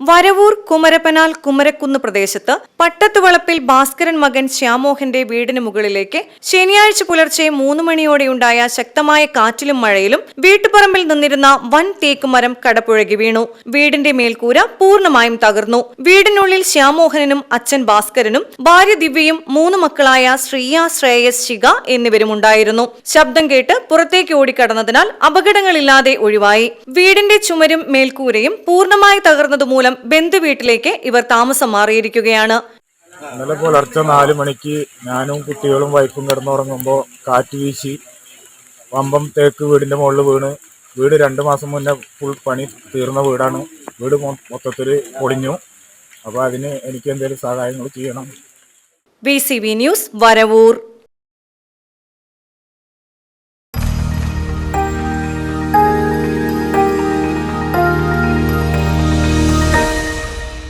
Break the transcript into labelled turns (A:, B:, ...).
A: Varavoor Kumarappanal Kumarakkunnu പ്രദേശത്ത് പട്ടത്തുവളപ്പിൽ ഭാസ്കരൻ മകൻ ശ്യാമോഹന്റെ വീടിന് മുകളിലേക്ക് ശനിയാഴ്ച പുലർച്ചെ മൂന്ന് മണിയോടെയുണ്ടായ ശക്തമായ കാറ്റിലും മഴയിലും വീട്ടുപറമ്പിൽ നിന്നിരുന്ന വൻ തേക്കുമരം കടപുഴകി വീണു. വീടിന്റെ മേൽക്കൂര പൂർണമായും തകർന്നു. വീടിനുള്ളിൽ ശ്യാമോഹനനും അച്ഛൻ ഭാസ്കരനും ഭാര്യ ദിവ്യയും മൂന്ന് മക്കളായ ശ്രീയ ശ്രേയസ് ശിഖ എന്നിവരും ഉണ്ടായിരുന്നു ശബ്ദം കേട്ട് പുറത്തേക്ക് ഓടിക്കടന്നതിനാൽ അപകടങ്ങളില്ലാതെ ഒഴിവായി. വീടിന്റെ ചുമരും മേൽക്കൂരയും പൂർണമായി തകർന്നതുമൂലം ബന്ധുവീട്ടിലേക്ക് ഇവർ താമസം മാറിയിരിക്കുകയാണ്.
B: ഇന്നലെ പുലർച്ചെ നാല് മണിക്ക് ഞാനും കുട്ടികളും വൈഫും കിടന്നുറങ്ങുമ്പോൾ കാറ്റ് വീശി വമ്പം തേക്ക് വീടിന്റെ മുകളിൽ വീണ്. വീട് രണ്ട് മാസം മുന്നേ ഫുൾ പണി തീർന്ന വീടാണ്. വീട് മൊത്തത്തിൽ പൊളിഞ്ഞു. അപ്പോൾ അതിന് എനിക്ക് എന്തെങ്കിലും സഹായങ്ങൾ ചെയ്യണം.
A: B C B news Varavoor.